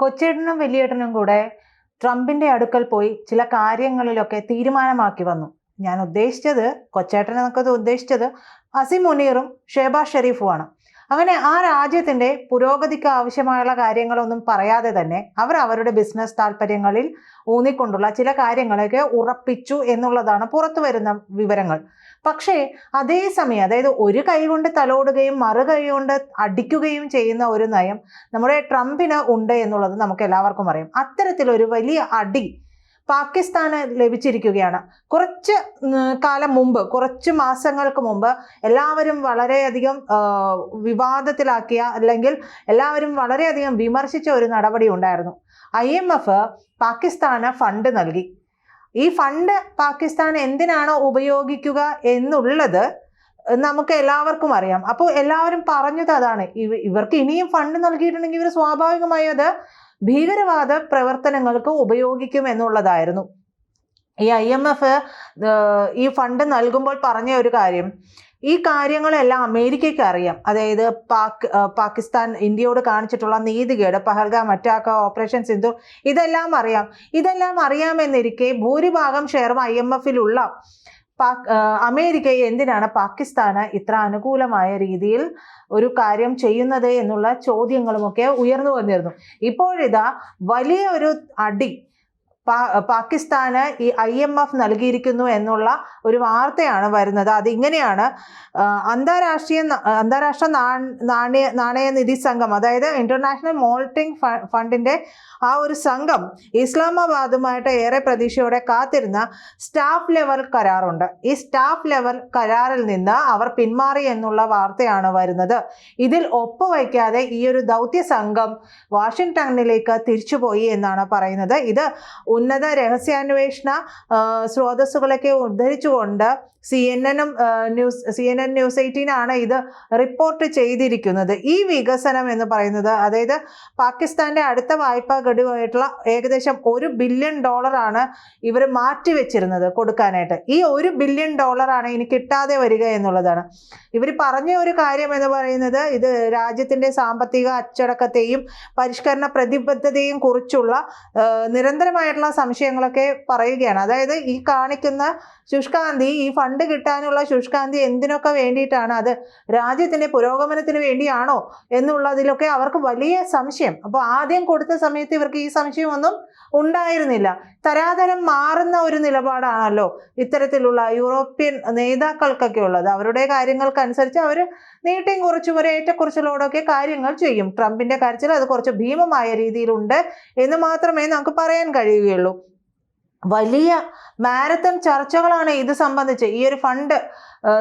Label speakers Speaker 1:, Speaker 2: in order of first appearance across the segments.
Speaker 1: കൊച്ചേട്ടനും വലിയേട്ടനും കൂടെ ട്രംപിന്റെ അടുക്കൽ പോയി ചില കാര്യങ്ങളിലൊക്കെ തീരുമാനമാക്കി വന്നു. ഞാൻ ഉദ്ദേശിച്ചത് കൊച്ചേട്ടൻ എന്നൊക്കെ ഉദ്ദേശിച്ചത് അസിം മുനീറും ഷേബാസ് ഷെരീഫുമാണ്. അങ്ങനെ ആ രാജ്യത്തിന്റെ പുരോഗതിക്ക് ആവശ്യമായുള്ള കാര്യങ്ങളൊന്നും പറയാതെ തന്നെ അവർ അവരുടെ ബിസിനസ് താല്പര്യങ്ങളിൽ ഊന്നിക്കൊണ്ടുള്ള ചില കാര്യങ്ങളൊക്കെ ഉറപ്പിച്ചു എന്നുള്ളതാണ് പുറത്തു വരുന്ന വിവരങ്ങൾ. പക്ഷേ അതേസമയം അതായത് ഒരു കൈ കൊണ്ട് തലോടുകയും മറു കൈ കൊണ്ട് അടിക്കുകയും ചെയ്യുന്ന ഒരു നയം നമ്മുടെ ട്രംപിന് ഉണ്ട് എന്നുള്ളത് നമുക്ക് എല്ലാവർക്കും അറിയാം. അത്തരത്തിലൊരു വലിയ അടി പാകിസ്ഥാന് ലഭിച്ചിരിക്കുകയാണ്. കുറച്ച് കാലം മുമ്പ് കുറച്ച് മാസങ്ങൾക്ക് മുമ്പ് എല്ലാവരും വളരെയധികം വിവാദത്തിലാക്കിയ അല്ലെങ്കിൽ എല്ലാവരും വളരെയധികം വിമർശിച്ച ഒരു നടപടി ഉണ്ടായിരുന്നു. ഐ എം എഫ് പാകിസ്ഥാന് ഫണ്ട് നൽകി. ഈ ഫണ്ട് പാകിസ്ഥാൻ എന്തിനാണ് ഉപയോഗിക്കുക എന്നുള്ളത് നമുക്ക് എല്ലാവർക്കും അറിയാം. അപ്പോൾ എല്ലാവരും പറഞ്ഞത് അതാണ്. ഇവ- ഇവർക്ക് ഇനിയും ഫണ്ട് നൽകിയിട്ടുണ്ടെങ്കിൽ ഇവർ സ്വാഭാവികമായും അത് ഭീകരവാദ പ്രവർത്തനങ്ങൾക്ക് ഉപയോഗിക്കും എന്നുള്ളതായിരുന്നു. ഈ ഐ എം എഫ് ഈ ഫണ്ട് നൽകുമ്പോൾ പറഞ്ഞ ഒരു കാര്യം ഈ കാര്യങ്ങളെല്ലാം അമേരിക്കയ്ക്ക് അറിയാം. അതായത് പാക് പാകിസ്ഥാൻ ഇന്ത്യയോട് കാണിച്ചിട്ടുള്ള നീതികേട് പഹൽഗാം അറ്റാക്ക് ഓപ്പറേഷൻ സിന്ധു ഇതെല്ലാം അറിയാം. ഇതെല്ലാം അറിയാമെന്നിരിക്കെ ഭൂരിഭാഗം ഷെയറും ഐ എം എഫിലുള്ള പാക് ആ, അമേരിക്കയെ എന്തിനാണ് പാകിസ്ഥാന് ഇത്ര അനുകൂലമായ രീതിയിൽ ഒരു കാര്യം ചെയ്യുന്നത് എന്നുള്ള ചോദ്യങ്ങളുമൊക്കെ ഉയർന്നു വന്നിരുന്നു. ഇപ്പോഴിതാ വലിയ ഒരു അടി പാകിസ്ഥാന് ഈ ഐ എം എഫ് നൽകിയിരിക്കുന്നു എന്നുള്ള ഒരു വാർത്തയാണ് വരുന്നത്. അതിങ്ങനെയാണ് അന്താരാഷ്ട്രീയ അന്താരാഷ്ട്ര നാണയ നാണയനിധി സംഘം അതായത് ഇന്റർനാഷണൽ ഫ- ഫണ്ടിന്റെ ആ ഒരു സംഘം ഇസ്ലാമാബാദുമായിട്ട് ഏറെ പ്രതീക്ഷയോടെ കാത്തിരുന്ന സ്റ്റാഫ് ലെവൽ കരാറുണ്ട്. ഈ സ്റ്റാഫ് ലെവൽ കരാറിൽ നിന്ന് അവർ പിന്മാറി എന്നുള്ള വാർത്തയാണ് വരുന്നത്. ഇതിൽ ഒപ്പുവയ്ക്കാതെ ഈ ഒരു ദൗത്യ സംഘം വാഷിംഗ്ടണിലേക്ക് തിരിച്ചുപോയി എന്നാണ് പറയുന്നത്. ഇത് ഉന്നത രഹസ്യാന്വേഷണ സ്രോതസ്സുകളൊക്കെ ഉദ്ധരിച്ചുകൊണ്ട് C N എനും news C N N news എയ്റ്റീനാണ് ഇത് റിപ്പോർട്ട് ചെയ്തിരിക്കുന്നത്. ഈ വികസനം എന്ന് പറയുന്നത് അതായത് പാകിസ്ഥാന്റെ അടുത്ത വായ്പാ ഗഡുവായിട്ടുള്ള ഏകദേശം ഒരു ബില്യൺ ഡോളറാണ് ഇവർ മാറ്റിവെച്ചിരുന്നത് കൊടുക്കാനായിട്ട്. ഈ ഒരു ബില്യൺ ഡോളറാണ് ഇനി കിട്ടാതെ വരിക എന്നുള്ളതാണ്. ഇവർ പറഞ്ഞ ഒരു കാര്യം എന്ന് പറയുന്നത് ഇത് രാജ്യത്തിന്റെ സാമ്പത്തിക അച്ചടക്കത്തെയും പരിഷ്കരണ പ്രതിബദ്ധതയും കുറിച്ചുള്ള ആ, നിരന്തരമായിട്ടുള്ള സംശയങ്ങളൊക്കെ പറയുകയാണ്. അതായത് ഈ കാണിക്കുന്ന ശുഷ്കാന്തി ഈ ഫണ്ട് കിട്ടാനുള്ള ശുഷ്കാന്തി എന്തിനൊക്കെ വേണ്ടിയിട്ടാണ്? അത് രാജ്യത്തിന്റെ പുരോഗമനത്തിന് വേണ്ടിയാണോ എന്നുള്ളതിലൊക്കെ അവർക്ക് വലിയ സംശയം. അപ്പോൾ ആദ്യം കൊടുത്ത സമയത്ത് ഇവർക്ക് ഈ സംശയമൊന്നും ഉണ്ടായിരുന്നില്ല. തരാതരം മാറുന്ന ഒരു നിലപാടാണല്ലോ ഇത്തരത്തിലുള്ള യൂറോപ്യൻ നേതാക്കൾക്കൊക്കെ ഉള്ളത്. അവരുടെ കാര്യങ്ങൾക്കനുസരിച്ച് അവർ നീട്ടിയും കുറച്ചും ഒരു ഏറ്റക്കുറിച്ചിലോടൊക്കെ കാര്യങ്ങൾ ചെയ്യും. ട്രംപിന്റെ കാര്യത്തിൽ അത് കുറച്ച് ഭീമമായ രീതിയിലുണ്ട് എന്ന് മാത്രമേ നമുക്ക് പറയാൻ കഴിയുകയുള്ളൂ വലിയ മാരത്തൺ ചർച്ചകളാണ് ഇത് സംബന്ധിച്ച് ഈ ഒരു ഫണ്ട്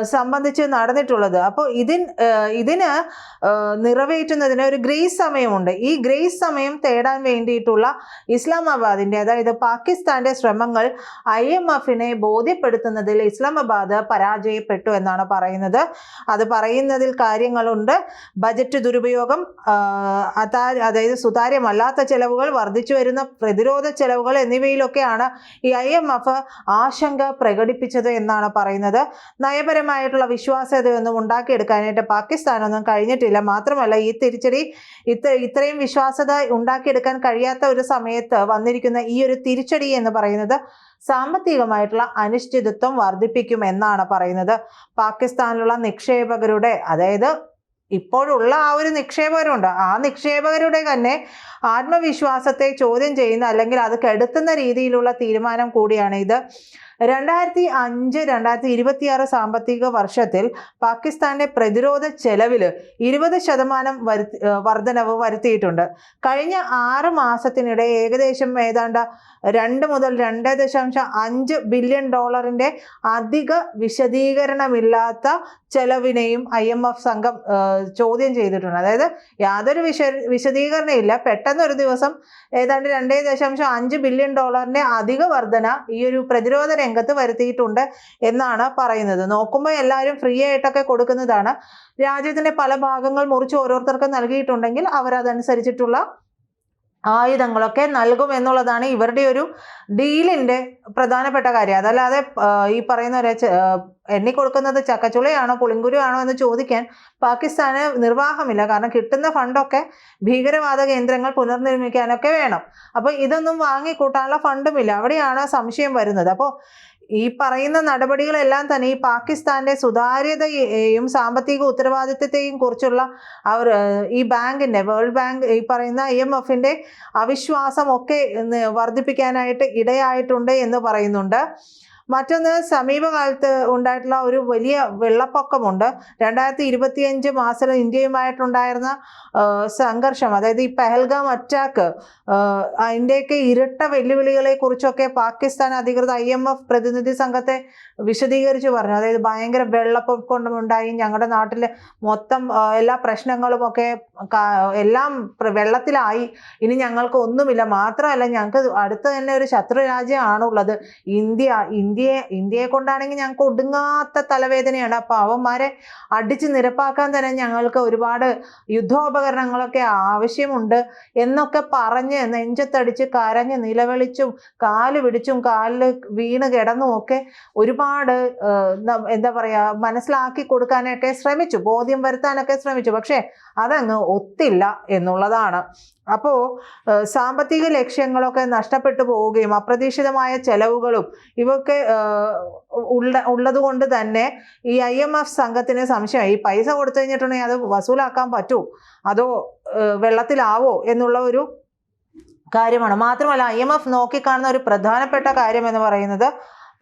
Speaker 1: സംബന്ധിച്ച് നടന്നിട്ടുള്ളത്. അപ്പോൾ ഇതിൻ ഇതിന് നിറവേറ്റുന്നതിന് ഒരു ഗ്രേസ് സമയമുണ്ട്. ഈ ഗ്രേസ് സമയം തേടാൻ വേണ്ടിയിട്ടുള്ള ഇസ്ലാമാബാദിന്റെ അതായത് പാകിസ്ഥാന്റെ ശ്രമങ്ങൾ ഐ എം എഫിനെ ബോധ്യപ്പെടുത്തുന്നതിൽ ഇസ്ലാമാബാദ് പരാജയപ്പെട്ടു എന്നാണ് പറയുന്നത്. അത് പറയുന്നതിൽ കാര്യങ്ങളുണ്ട്. ബജറ്റ് ദുരുപയോഗം അതാ- അതായത് സുതാര്യമല്ലാത്ത ചെലവുകൾ വർദ്ധിച്ചു വരുന്ന പ്രതിരോധ ചെലവുകൾ എന്നിവയിലൊക്കെയാണ് ഈ ഐ എം എഫ് ആശങ്ക പ്രകടിപ്പിച്ചത് എന്നാണ് പറയുന്നത്. നയപരമായിട്ടുള്ള വിശ്വാസ്യതയൊന്നും ഉണ്ടാക്കിയെടുക്കാനായിട്ട് പാകിസ്ഥാനൊന്നും കഴിഞ്ഞിട്ടില്ല. മാത്രമല്ല ഈ തിരിച്ചടി ഇത്ര ഇത്രയും വിശ്വാസ്യത ഉണ്ടാക്കിയെടുക്കാൻ കഴിയാത്ത ഒരു സമയത്ത് വന്നിരിക്കുന്ന ഈ ഒരു തിരിച്ചടി എന്ന് പറയുന്നത് സാമ്പത്തികമായിട്ടുള്ള അനിശ്ചിതത്വം വർദ്ധിപ്പിക്കും എന്നാണ് പറയുന്നത്. പാകിസ്ഥാനിലുള്ള നിക്ഷേപകരുടെ അതായത് ഇപ്പോഴുള്ള ആ ഒരു നിക്ഷേപകരുണ്ട്. ആ നിക്ഷേപകരുടെ തന്നെ ആത്മവിശ്വാസത്തെ ചോദ്യം ചെയ്യുന്ന അല്ലെങ്കിൽ അത് കെടുത്തുന്ന രീതിയിലുള്ള തീരുമാനം കൂടിയാണ് ഇത്. രണ്ടായിരത്തി അഞ്ച് രണ്ടായിരത്തി ഇരുപത്തിയാറ് സാമ്പത്തിക വർഷത്തിൽ പാകിസ്ഥാന്റെ പ്രതിരോധ ചെലവിൽ ഇരുപത് ശതമാനം വരുത്തി വർധനവ് വരുത്തിയിട്ടുണ്ട്. കഴിഞ്ഞ ആറ് മാസത്തിനിടെ ഏകദേശം ഏതാണ്ട് രണ്ട് മുതൽ രണ്ട് ദശാംശം അഞ്ച് ബില്യൺ ഡോളറിന്റെ അധിക വിശദീകരണമില്ലാത്ത ചെലവിനെയും ഐ എം എഫ് സംഘം ചോദ്യം ചെയ്തിട്ടുണ്ട്. അതായത് യാതൊരു വിശ വിശദീകരണമില്ല പെട്ടെന്ന് ഒരു ദിവസം ഏതാണ്ട് രണ്ടേ ദശാംശം അഞ്ച് ബില്യൺ ഡോളറിന്റെ അധിക വർധന ഈ ഒരു പ്രതിരോധ രംഗത്ത് വരുത്തിയിട്ടുണ്ട് എന്നാണ് പറയുന്നത്. നോക്കുമ്പോൾ എല്ലാവരും ഫ്രീ ആയിട്ടൊക്കെ കൊടുക്കുന്നതാണ്. രാജ്യത്തിന്റെ പല ഭാഗങ്ങൾ മുറിച്ച് ഓരോരുത്തർക്കും നൽകിയിട്ടുണ്ടെങ്കിൽ അവർ അതനുസരിച്ചിട്ടുള്ള ആയുധങ്ങളൊക്കെ നൽകും എന്നുള്ളതാണ് ഇവരുടെ ഒരു ഡീലിന്റെ പ്രധാനപ്പെട്ട കാര്യം. അതല്ലാതെ ഈ പറയുന്ന എണ്ണി കൊടുക്കുന്നത് ചക്കച്ചുളയാണോ പുളിങ്കുരുവാണോ എന്ന് ചോദിക്കാൻ പാകിസ്ഥാന് നിർവാഹമില്ല. കാരണം കിട്ടുന്ന ഫണ്ടൊക്കെ ഭീകരവാദ കേന്ദ്രങ്ങൾ പുനർനിർമ്മിക്കാനൊക്കെ വേണം. അപ്പോൾ ഇതൊന്നും വാങ്ങിക്കൂട്ടാനുള്ള ഫണ്ടുമില്ല. അവിടെയാണ് സംശയം വരുന്നത്. അപ്പോൾ ഈ പറയുന്ന നടപടികളെല്ലാം തന്നെ ഈ പാകിസ്ഥാന്റെ സുതാര്യതയെയും സാമ്പത്തിക ഉത്തരവാദിത്തത്തെയും കുറിച്ചുള്ള അവർ ഈ ബാങ്കിന്റെ വേൾഡ് ബാങ്ക് ഈ പറയുന്ന ഐ എം എഫിന്റെ അവിശ്വാസമൊക്കെ വർദ്ധിപ്പിക്കാനായിട്ട് ഇടയായിട്ടുണ്ട് എന്ന് പറയുന്നുണ്ട്. മറ്റൊന്ന് സമീപകാലത്ത് ഉണ്ടായിട്ടുള്ള ഒരു വലിയ വെള്ളപ്പൊക്കമുണ്ട്. രണ്ടായിരത്തി ഇരുപത്തിയഞ്ച് മാസം ഇന്ത്യയുമായിട്ടുണ്ടായിരുന്ന സംഘർഷം അതായത് ഈ പെഹൽഗാം അറ്റാക്ക് അതിന്റെയൊക്കെ ഇരട്ട വെല്ലുവിളികളെ കുറിച്ചൊക്കെ പാകിസ്ഥാൻ അധികൃത ഐ എം എഫ് പ്രതിനിധി സംഘത്തെ വിശദീകരിച്ച് പറഞ്ഞു. അതായത് ഭയങ്കര വെള്ളപ്പൊക്കം ഉണ്ടായി ഞങ്ങളുടെ നാട്ടിൽ മൊത്തം എല്ലാ പ്രശ്നങ്ങളും ഒക്കെ എല്ലാം വെള്ളത്തിലായി. ഇനി ഞങ്ങൾക്ക് ഒന്നുമില്ല. മാത്രമല്ല ഞങ്ങൾക്ക് അടുത്ത് തന്നെ ഒരു ശത്രു രാജ്യമാണുള്ളത് ഇന്ത്യ ഇന്ത്യയെ ഇന്ത്യയെ കൊണ്ടാണെങ്കിൽ ഞങ്ങൾക്ക് ഒടുങ്ങാത്ത തലവേദനയാണ്. അപ്പോൾ അവന്മാരെ അടിച്ച് നിരപ്പാക്കാൻ തന്നെ ഞങ്ങൾക്ക് ഒരുപാട് യുദ്ധോപകരണങ്ങളൊക്കെ ആവശ്യമുണ്ട് എന്നൊക്കെ പറഞ്ഞ് നെഞ്ചത്തടിച്ച് കരഞ്ഞ് നിലവിളിച്ചും കാൽ പിടിച്ചും കാലിൽ വീണ് കിടന്നും ഒക്കെ ഒരുപാട് എന്താ പറയാ മനസ്സിലാക്കി കൊടുക്കാനൊക്കെ ശ്രമിച്ചു. ബോധ്യം വരുത്താനൊക്കെ ശ്രമിച്ചു. പക്ഷേ അതങ്ങ് ഒത്തില്ല എന്നുള്ളതാണ്. അപ്പോൾ സാമ്പത്തിക ലക്ഷ്യങ്ങളൊക്കെ നഷ്ടപ്പെട്ടു പോവുകയും അപ്രതീക്ഷിതമായ ചെലവുകളും ഇവയൊക്കെ ഉള്ള ഉള്ളത് കൊണ്ട് തന്നെ ഈ ഐ എം എഫ് സംഘത്തിന് സംശയം. ഈ പൈസ കൊടുത്തു കഴിഞ്ഞിട്ടുണ്ടെങ്കിൽ അത് വസൂലാക്കാൻ പറ്റുമോ അതോ വെള്ളത്തിലാവോ എന്നുള്ള ഒരു കാര്യമാണ്. മാത്രമല്ല ഐ എം എഫ് നോക്കിക്കാണുന്ന ഒരു പ്രധാനപ്പെട്ട കാര്യം എന്ന് പറയുന്നത്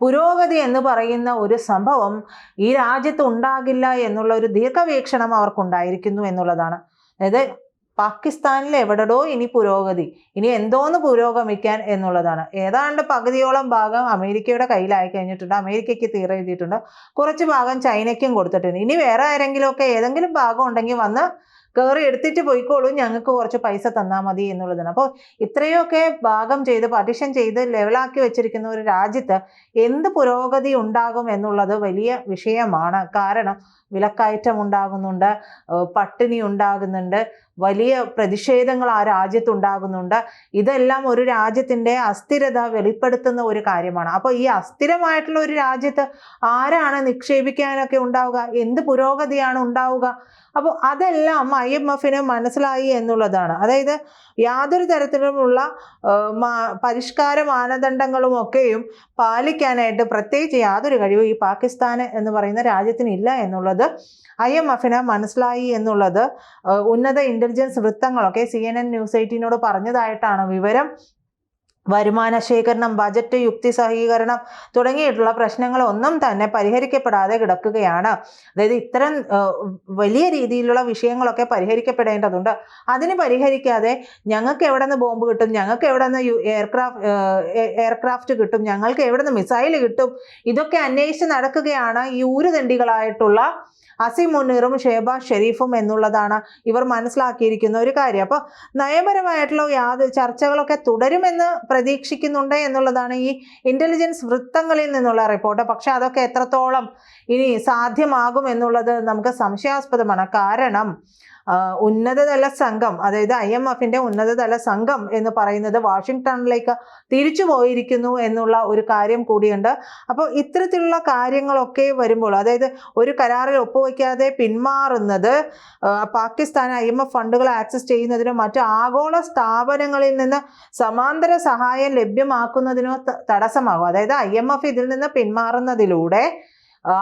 Speaker 1: പുരോഗതി എന്ന് പറയുന്ന ഒരു സംഭവം ഈ രാജ്യത്ത് ഉണ്ടാകില്ല എന്നുള്ള ഒരു ദീർഘവീക്ഷണം അവർക്കുണ്ടായിരിക്കുന്നു എന്നുള്ളതാണ്. അതായത് പാകിസ്ഥാനിൽ എവിടെടോ ഇനി പുരോഗതി. ഇനി എന്തോന്ന് പുരോഗമിക്കാൻ എന്നുള്ളതാണ്. ഏതാണ്ട് പകുതിയോളം ഭാഗം അമേരിക്കയുടെ കയ്യിലായി കഴിഞ്ഞിട്ടുണ്ട്. അമേരിക്കയ്ക്ക് തീരെ എഴുതിയിട്ടുണ്ട്. കുറച്ച് ഭാഗം ചൈനയ്ക്കും കൊടുത്തിട്ടുണ്ട്. ഇനി വേറെ ആരെങ്കിലുമൊക്കെ ഏതെങ്കിലും ഭാഗം ഉണ്ടെങ്കിൽ വന്ന് കയറി എടുത്തിട്ട് പോയിക്കോളൂ. ഞങ്ങൾക്ക് കുറച്ച് പൈസ തന്നാൽ മതി എന്നുള്ളതാണ്. അപ്പോൾ ഇത്രയൊക്കെ ഭാഗം ചെയ്ത് പഠിഷൻ ചെയ്ത് ലെവലാക്കി വെച്ചിരിക്കുന്ന ഒരു രാജ്യത്ത് എന്ത് പുരോഗതി ഉണ്ടാകും എന്നുള്ളത് വലിയ വിഷയമാണ്. കാരണം വിലക്കയറ്റം ഉണ്ടാകുന്നുണ്ട് പട്ടിണി ഉണ്ടാകുന്നുണ്ട് വലിയ പ്രതിഷേധങ്ങൾ ആ രാജ്യത്തുണ്ടാകുന്നുണ്ട്. ഇതെല്ലാം ഒരു രാജ്യത്തിന്റെ അസ്ഥിരത വെളിപ്പെടുത്തുന്ന ഒരു കാര്യമാണ്. അപ്പോൾ ഈ അസ്ഥിരമായിട്ടുള്ള ഒരു രാജ്യത്ത് ആരാണ് നിക്ഷേപിക്കാനൊക്കെ ഉണ്ടാവുക? എന്ത് പുരോഗതിയാണ് ഉണ്ടാവുക? അപ്പോൾ അതെല്ലാം ഐ എം എഫിന് മനസ്സിലായി എന്നുള്ളതാണ്. അതായത് യാതൊരു തരത്തിലുമുള്ള പരിഷ്കാര മാനദണ്ഡങ്ങളും ഒക്കെയും പാലിക്കാനായിട്ട് പ്രത്യേകിച്ച് യാതൊരു കഴിവും ഈ പാകിസ്ഥാൻ എന്ന് പറയുന്ന രാജ്യത്തിനില്ല എന്നുള്ളത് ഐ എം എഫിന് മനസ്സിലായി എന്നുള്ളത് ഉന്നത ഉന്നത ഇന്റലിജൻസ് വൃത്തങ്ങളൊക്കെ സി എൻ എൻ ന്യൂസ് എയ്റ്റീനോട് പറഞ്ഞതായിട്ടാണ് വിവരം. വരുമാന ശേഖരണം ബജറ്റ് യുക്തി സഹീകരണം തുടങ്ങിയിട്ടുള്ള പ്രശ്നങ്ങളൊന്നും തന്നെ പരിഹരിക്കപ്പെടാതെ കിടക്കുകയാണ്. അതായത് ഇത്തരം വലിയ രീതിയിലുള്ള വിഷയങ്ങളൊക്കെ പരിഹരിക്കപ്പെടേണ്ടതുണ്ട്. അതിന് പരിഹരിക്കാതെ ഞങ്ങൾക്ക് എവിടെ നിന്ന് ബോംബ് കിട്ടും ഞങ്ങൾക്ക് എവിടെ നിന്ന് എയർക്രാഫ്റ്റ് എയർക്രാഫ്റ്റ് കിട്ടും ഞങ്ങൾക്ക് എവിടെ നിന്ന് മിസൈൽ കിട്ടും ഇതൊക്കെ അന്വേഷിച്ച് നടക്കുകയാണ് ഈ ഊരുതണ്ടികളായിട്ടുള്ള അസിം മുനീറും ഷേബാസ് ഷെരീഫും എന്നുള്ളതാണ് ഇവർ മനസ്സിലാക്കിയിരിക്കുന്ന ഒരു കാര്യം. അപ്പോൾ നയപരമായിട്ടുള്ള യാതൊരു ചർച്ചകളൊക്കെ തുടരുമെന്ന് പ്രതീക്ഷിക്കുന്നുണ്ട് എന്നുള്ളതാണ് ഈ ഇന്റലിജൻസ് വൃത്തങ്ങളിൽ നിന്നുള്ള റിപ്പോർട്ട് പക്ഷെ അതൊക്കെ എത്രത്തോളം ഇനി സാധ്യമാകും എന്നുള്ളത് നമുക്ക് സംശയാസ്പദമാണ്. കാരണം ഉന്നതതല സംഘം അതായത് ഐ എം എഫിന്റെ ഉന്നതതല സംഘം എന്ന് പറയുന്നത് വാഷിങ്ടണിലേക്ക് തിരിച്ചു പോയിരിക്കുന്നു എന്നുള്ള ഒരു കാര്യം കൂടിയുണ്ട്. അപ്പോൾ ഇത്തരത്തിലുള്ള കാര്യങ്ങളൊക്കെ വരുമ്പോൾ അതായത് ഒരു കരാറിൽ ഒപ്പുവയ്ക്കാതെ പിന്മാറുന്നത് പാകിസ്ഥാൻ ഐ എം എഫ് ഫണ്ടുകൾ ആക്സസ് ചെയ്യുന്നതിനോ മറ്റ് ആഗോള സ്ഥാപനങ്ങളിൽ നിന്ന് സമാന്തര സഹായം ലഭ്യമാക്കുന്നതിനോ തടസ്സമാകും. അതായത് ഐ എം എഫ് ഇതിൽ നിന്ന് പിന്മാറുന്നതിലൂടെ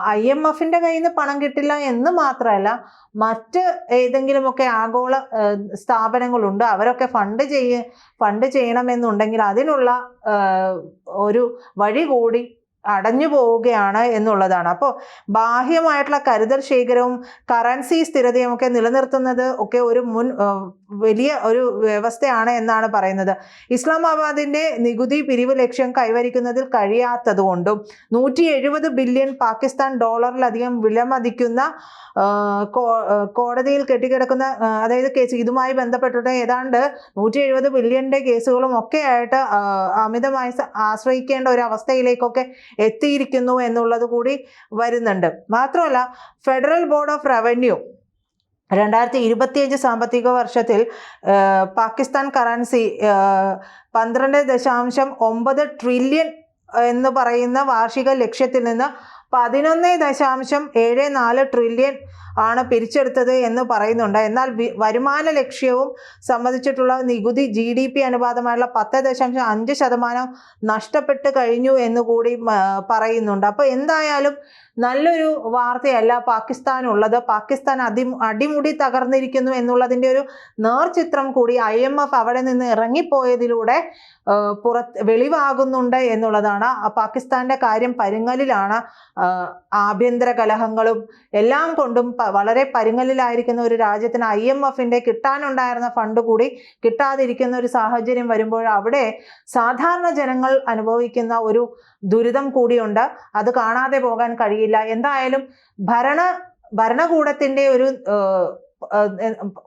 Speaker 1: ഐ എം എഫിന്റെ കയ്യിൽ നിന്ന് പണം കിട്ടില്ല എന്ന് മാത്രമല്ല മറ്റ് ഏതെങ്കിലുമൊക്കെ ആഗോള സ്ഥാപനങ്ങളുണ്ട് അവരൊക്കെ ഫണ്ട് ചെയ്യ ഫണ്ട് ചെയ്യണമെന്നുണ്ടെങ്കിൽ അതിനുള്ള ഒരു വഴി കൂടി അടഞ്ഞു പോവുകയാണ് എന്നുള്ളതാണ്. അപ്പോൾ ബാഹ്യമായിട്ടുള്ള കരുതൽ ശേഖരവും കറൻസി സ്ഥിരതയും ഒക്കെ നിലനിർത്തുന്നത് ഒക്കെ ഒരു മുൻ വലിയ ഒരു വ്യവസ്ഥയാണ് എന്നാണ് പറയുന്നത്. ഇസ്ലാമാബാദിന്റെ നികുതി പിരിവ് ലക്ഷ്യം കൈവരിക്കുന്നതിൽ കഴിയാത്തതുകൊണ്ടും നൂറ്റി എഴുപത് ബില്യൺ പാകിസ്ഥാൻ ഡോളറിലധികം വിലമതിക്കുന്ന കോടതിയിൽ കെട്ടിക്കിടക്കുന്ന അതായത് കേസ് ഇതുമായി ബന്ധപ്പെട്ടിട്ട് ഏതാണ്ട് നൂറ്റി എഴുപത് ബില്യന്റെ കേസുകളും ഒക്കെ ആയിട്ട് അമിതമായി ആശ്രയിക്കേണ്ട ഒരു അവസ്ഥയിലേക്കൊക്കെ എത്തിയിരിക്കുന്നു എന്നുള്ളത് കൂടി വരുന്നുണ്ട്. മാത്രമല്ല ഫെഡറൽ ബോർഡ് ഓഫ് റവന്യൂ രണ്ടായിരത്തി ഇരുപത്തിയഞ്ച് സാമ്പത്തിക വർഷത്തിൽ പാകിസ്ഥാൻ കറൻസി പന്ത്രണ്ട് ദശാംശം ഒമ്പത് ട്രില്യൺ എന്ന് പറയുന്ന വാർഷിക ലക്ഷ്യത്തിൽ നിന്ന് പതിനൊന്ന് ദശാംശം ഏഴ് നാല് ട്രില്യൺ ആണ് പിരിച്ചെടുത്തത് എന്ന് പറയുന്നുണ്ട്. എന്നാൽ വരുമാന ലക്ഷ്യവും സംബന്ധിച്ചിട്ടുള്ള നികുതി ജി ഡി പി അനുപാതമായുള്ള പത്ത് ദശാംശം അഞ്ച് ശതമാനം നഷ്ടപ്പെട്ട് കഴിഞ്ഞു എന്ന് കൂടി പറയുന്നുണ്ട്. അപ്പോൾ എന്തായാലും നല്ലൊരു വാർത്തയല്ല. പാകിസ്ഥാൻ ഉള്ളത് പാകിസ്ഥാൻ അതി അടിമുടി തകർന്നിരിക്കുന്നു എന്നുള്ളതിന്റെ ഒരു നേർചിത്രം കൂടി ഐ എം എഫ് അവിടെ നിന്ന് ഇറങ്ങിപ്പോയതിലൂടെ പുറത്ത് വെളിവാകുന്നുണ്ട് എന്നുള്ളതാണ്. പാകിസ്ഥാന്റെ കാര്യം പരുങ്ങലിലാണ്. ആഭ്യന്തര കലഹങ്ങളും എല്ലാം കൊണ്ടും വളരെ പരുങ്ങലിലായിരിക്കുന്ന ഒരു രാജ്യത്തിന് ഐ എം എഫിന്റെ കിട്ടാനുണ്ടായിരുന്ന ഫണ്ട് കൂടി കിട്ടാതിരിക്കുന്ന ഒരു സാഹചര്യം വരുമ്പോൾ അവിടെ സാധാരണ ജനങ്ങൾ അനുഭവിക്കുന്ന ഒരു ദുരിതം കൂടിയുണ്ട്. അത് കാണാതെ പോകാൻ കഴിയില്ല. എന്തായാലും ഭരണ ഭരണകൂടത്തിന്റെ ഒരു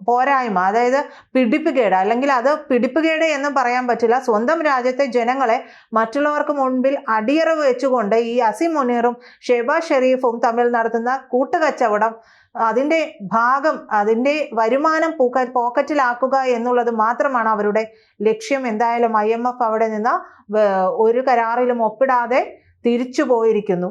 Speaker 1: പോരായ്മ അതായത് പിടിപ്പുകേട് അല്ലെങ്കിൽ അത് പിടിപ്പുകേട് എന്ന് പറയാൻ പറ്റില്ല. സ്വന്തം രാജ്യത്തെ ജനങ്ങളെ മറ്റുള്ളവർക്ക് മുൻപിൽ അടിയറവ് വെച്ചുകൊണ്ട് ഈ അസിം മുനീറും ഷെബാസ് ഷെരീഫും തമ്മിൽ നടത്തുന്ന കൂട്ടുകച്ചവടം അതിന്റെ ഭാഗം അതിന്റെ വരുമാനം പൂക്ക പോക്കറ്റിലാക്കുക എന്നുള്ളത് മാത്രമാണ് അവരുടെ ലക്ഷ്യം. എന്തായാലും ഐ അവിടെ നിന്ന് ഒരു കരാറിലും ഒപ്പിടാതെ തിരിച്ചു പോയിരിക്കുന്നു.